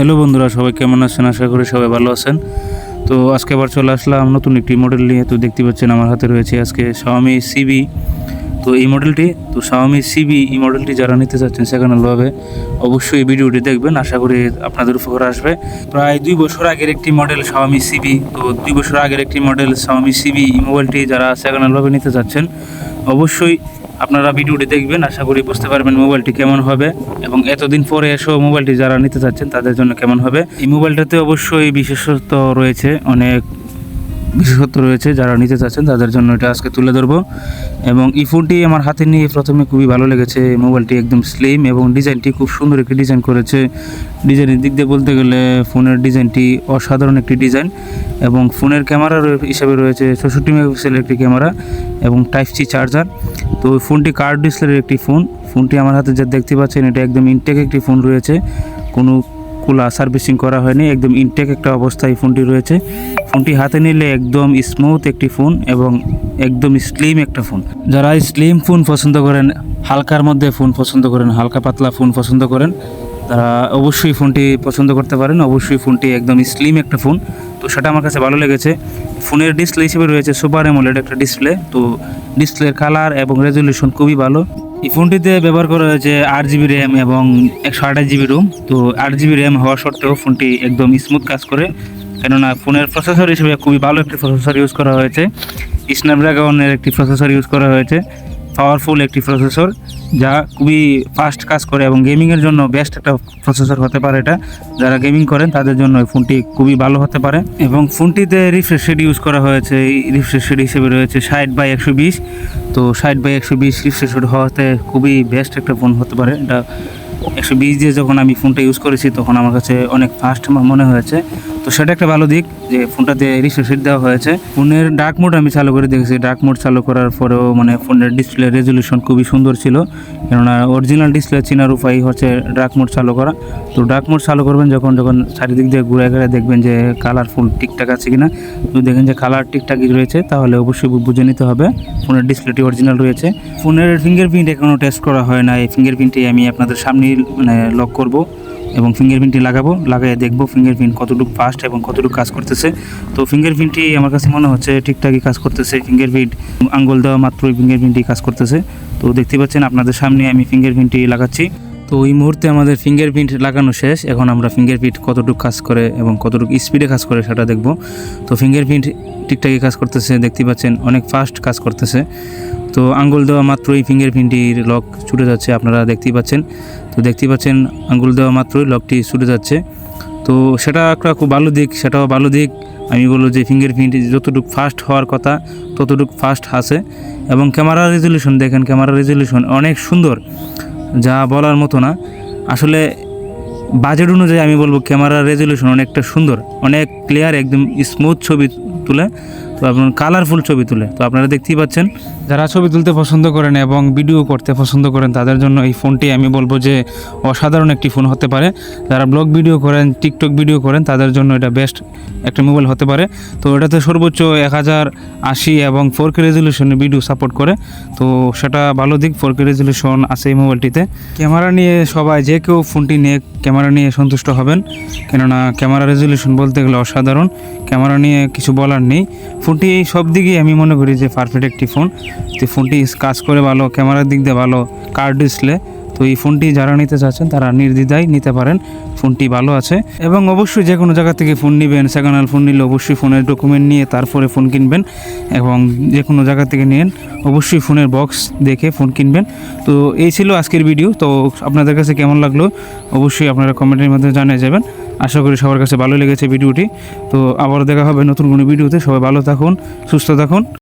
Hello বন্ধুরা, সবাই কেমন আছেন? আশা করি সবাই ভালো আছেন। তো আজকে আবার চলে আসলাম নতুন একটি মডেল নিয়ে। তো দেখতে পাচ্ছেন আমার হাতে রয়েছে আজকে Xiaomi সিবি তো এই মডেলটি তো Xiaomi সিবি এই মডেলটি যারা নিতে চাচ্ছেন সেকেন্ড হ্যান্ডভাবে অবশ্যই এই ভিডিওটি দেখবেন। আশা করি আপনাদের উপকার আসবে। প্রায় দুই বছর আগের একটি মডেল Xiaomi সিবি তো দুই বছর আগের একটি মডেল Xiaomi সিবি এই মোবাইলটি যারা সেকেন্ড হ্যান্ডভাবে নিতে চাচ্ছেন, অবশ্যই আপনারা ভিডিওটি দেখবেন, আশা করি বুঝতে পারবেন মোবাইলটি কেমন হবে এবং এতদিন পরে এসেও মোবাইলটি যারা নিতে চাচ্ছেন তাদের জন্য কেমন হবে। এই মোবাইলটাতে অবশ্যই বিশেষত্ব রয়েছে, অনেক বিশেষত্ব রয়েছে, যারা নিতে চাচ্ছেন তাদের জন্য এটা আজকে তুলে ধরবো। এবং এই ফোনটি আমার হাতে নিয়ে প্রথমে খুবই ভালো লেগেছে। মোবাইলটি একদম স্লিম এবং ডিজাইনটি খুব সুন্দর একটি ডিজাইন করেছে। ডিজাইনের দিক দিয়ে বলতে গেলে ফোনের ডিজাইনটি অসাধারণ একটি ডিজাইন এবং ফোনের ক্যামেরা হিসাবে রয়েছে চৌষট্টি মেগাপিক্সেলের একটি ক্যামেরা এবং টাইপ সি চার্জার তো ফোনটি কার্ড ডিসপ্লের একটি ফোন ফোনটি আমার হাতে যা দেখতে পাচ্ছেন, এটা একদম ইনটেক একটি ফোন রয়েছে। কোনো কুলা সার্ভিসিং করা হয়নি, একদম ইনটেক একটা অবস্থায় ফোনটি রয়েছে। ফোনটি হাতে নিলে একদম স্মুথ একটি ফোন এবং একদম স্লিম একটা ফোন যারা স্লিম ফোন পছন্দ করেন, হালকার মধ্যে ফোন পছন্দ করেন, হালকা পাতলা ফোন পছন্দ করেন, তারা অবশ্যই ফোনটি পছন্দ করতে পারেন, অবশ্যই ফোনটি একদম স্লিম একটা ফোন তো সেটা আমার কাছে ভালো লেগেছে। ফোনের ডিসপ্লে হিসেবে রয়েছে সুপার এমোলেড একটা ডিসপ্লে তো ডিসপ্লের কালার এবং রেজলিউশন খুবই ভালো। এই ফোনটিতে ব্যবহার করা হয়েছে আট জিবি র্যাম এবং একশো আঠাশ জিবি রুম। তো আট জিবি র্যাম হওয়া সত্ত্বেও ফোনটি একদম স্মুথ কাজ করে। কেননা ফোনের প্রসেসর হিসেবে খুবই ভালো একটি প্রসেসর ইউজ করা হয়েছে। স্ন্যাপড্রাগনের একটি প্রসেসর ইউজ করা হয়েছে। পাওয়ারফুল একটি প্রসেসর যা খুবই ফাস্ট কাজ করে এবং গেমিংয়ের জন্য বেস্ট একটা প্রসেসর হতে পারে এটা। যারা গেমিং করেন, তাদের জন্য এই ফোনটি খুবই ভালো হতে পারে। এবং ফোনটিতে রিফ্রেশ রেট ইউজ করা হয়েছে, এই রিফ্রেশ রেট হিসেবে রয়েছে ষাট বাই একশো বিশ। তো ষাট বাই একশো বিশ রিফ্রেশ রেট হওয়াতে খুবই বেস্ট একটা ফোন হতে পারে। এটা একশো বিশ দিয়ে যখন আমি ফোনটা ইউজ করেছি, তখন আমার কাছে অনেক ফাস্ট মনে হয়েছে। সেটা একটা ভালো দিক যে ফোনটাতে রেট দেওয়া হয়েছে। ফোনের ডার্ক মোড আমি চালু করে দেখেছি। ডার্ক মোড চালু করার পরেও মানে ফোনের ডিসপ্লে রেজলিউশন খুবই সুন্দর ছিল। কেননা অরিজিনাল ডিসপ্লে চিনার উপায় হচ্ছে ডার্ক মোড চালু করা। তো ডার্ক মোড চালু করবেন যখন যখন চারিদিক দিয়ে ঘুরে ঘুরে দেখবেন যে কালারফুল ঠিকঠাক আছে কিনা। যদি দেখেন যে কালার ঠিকঠাকই রয়েছে, তাহলে অবশ্যই বুঝে নিতে হবে ফোনের ডিসপ্লেটি অরিজিনাল রয়েছে। ফোনের ফিঙ্গারপ্রিন্ট এখনও টেস্ট করা হয় না। এই ফিঙ্গারপ্রিন্টটি আমি আপনাদের সামনে মানে লক করব। এবং ফিঙ্গারপ্রিন্টটি লাগাবো লাগাই দেখব ফিঙ্গারপ্রিন্ট কতটুকু ফাস্ট এবং কতটুকু কাজ করতেছে। তো ফিঙ্গারপ্রিন্টটি আমার কাছে মনে হচ্ছে ঠিকঠাকই কাজ করতেছে ফিঙ্গারপ্রিন্ট আঙ্গুল দেওয়া মাত্রই ফিঙ্গারপ্রিন্টটি কাজ করতেছে। তো দেখতে পাচ্ছেন আপনাদের সামনে আমি ফিঙ্গারপ্রিন্টটি লাগাচ্ছি। তো এই মুহূর্তে আমাদের ফিঙ্গারপ্রিন্ট লাগানো শেষ, এখন আমরা ফিঙ্গারপ্রিন্ট কতটুকু কাজ করে এবং কতটুকু স্পিডে কাজ করে সেটা দেখব। তো ফিঙ্গারপ্রিন্ট ঠিকঠাকই কাজ করতেছে, দেখতে পাচ্ছেন অনেক ফাস্ট কাজ করতেছে। তো আঙ্গুল দেওয়া মাত্রই ফিঙ্গার ফিঙ্গারপ্রিন্টটির লক ছুটে যাচ্ছে, আপনারা দেখতেই পাচ্ছেন। তো দেখতেই পাচ্ছেন, আঙ্গুল দেওয়া মাত্রই লকটি ছুটে যাচ্ছে। তো সেটা একটা খুব ভালো দিক, সেটাও ভালো দিক। আমি বলব যে ফিঙ্গার ফিঙ্গারপ্রিন্ট যতটুকু ফাস্ট হওয়ার কথা, ততটুকু ফাস্ট আছে। এবং ক্যামেরা রেজলিউশন, দেখেন ক্যামেরা রেজলিউশন অনেক সুন্দর, যা বলার মতো না। আসলে বাজেট অনুযায়ী আমি বলব ক্যামেরার রেজলিউশন অনেকটা সুন্দর, অনেক ক্লিয়ার একদম স্মুথ ছবি তুলে। তো আপনার কালারফুল ছবি তুলে। তো আপনারা দেখতেই পাচ্ছেন। যারা ছবি তুলতে পছন্দ করেন এবং ভিডিও করতে পছন্দ করেন, তাদের জন্য এই ফোনটি আমি বলব যে অসাধারণ একটি ফোন হতে পারে। যারা ব্লগ ভিডিও করেন টিকটক ভিডিও করেন, তাদের জন্য এটা বেস্ট একটা মোবাইল হতে পারে। তো এটাতে সর্বোচ্চ এক হাজার আশি এবং ফোর কে রেজলিউশনের ভিডিও সাপোর্ট করে। তো সেটা ভালো দিক ফোর কে রেজলিউশন আছে এই মোবাইলটিতে ক্যামেরা নিয়ে সবাই, যে কেউ ফোনটি নিয়ে ক্যামেরা নিয়ে সন্তুষ্ট হবেন। কেননা ক্যামেরা রেজলিউশন বলতে গেলে অসাধারণ। ক্যামেরা নিয়ে কিছু বলার নেই। ফোনটি সব দিকেই আমি মনে করি যে পারফেক্ট একটি ফোন তো ফোনটি কাজ করে ভালো ক্যামেরার দিক দিয়ে ভালো কার্ড ডিসপ্লে তো এই ফোনটি যারা নিতে চাচ্ছেন তারা নির্দ্বিধায় নিতে পারেন, ফোনটি ভালো আছে। এবং অবশ্যই যে কোনো জায়গা থেকে ফোন নেবেন সেকেন্ড হ্যান্ড ফোন নিলে অবশ্যই ফোনের ডকুমেন্ট নিয়ে তারপরে ফোন কিনবেন এবং যে কোনো জায়গা থেকে নিন, অবশ্যই ফোনের বক্স দেখে ফোন কিনবেন। তো এই ছিল আজকের ভিডিও তো আপনাদের কাছে কেমন লাগল? অবশ্যই আপনারা কমেন্টের মাধ্যমে জানিয়ে যাবেন। আশা করি সবার কাছে ভালো লেগেছে ভিডিওটি। তো আবার দেখা হবে নতুন কোনো ভিডিওতে। সবাই ভালো থাকুন, সুস্থ থাকুন।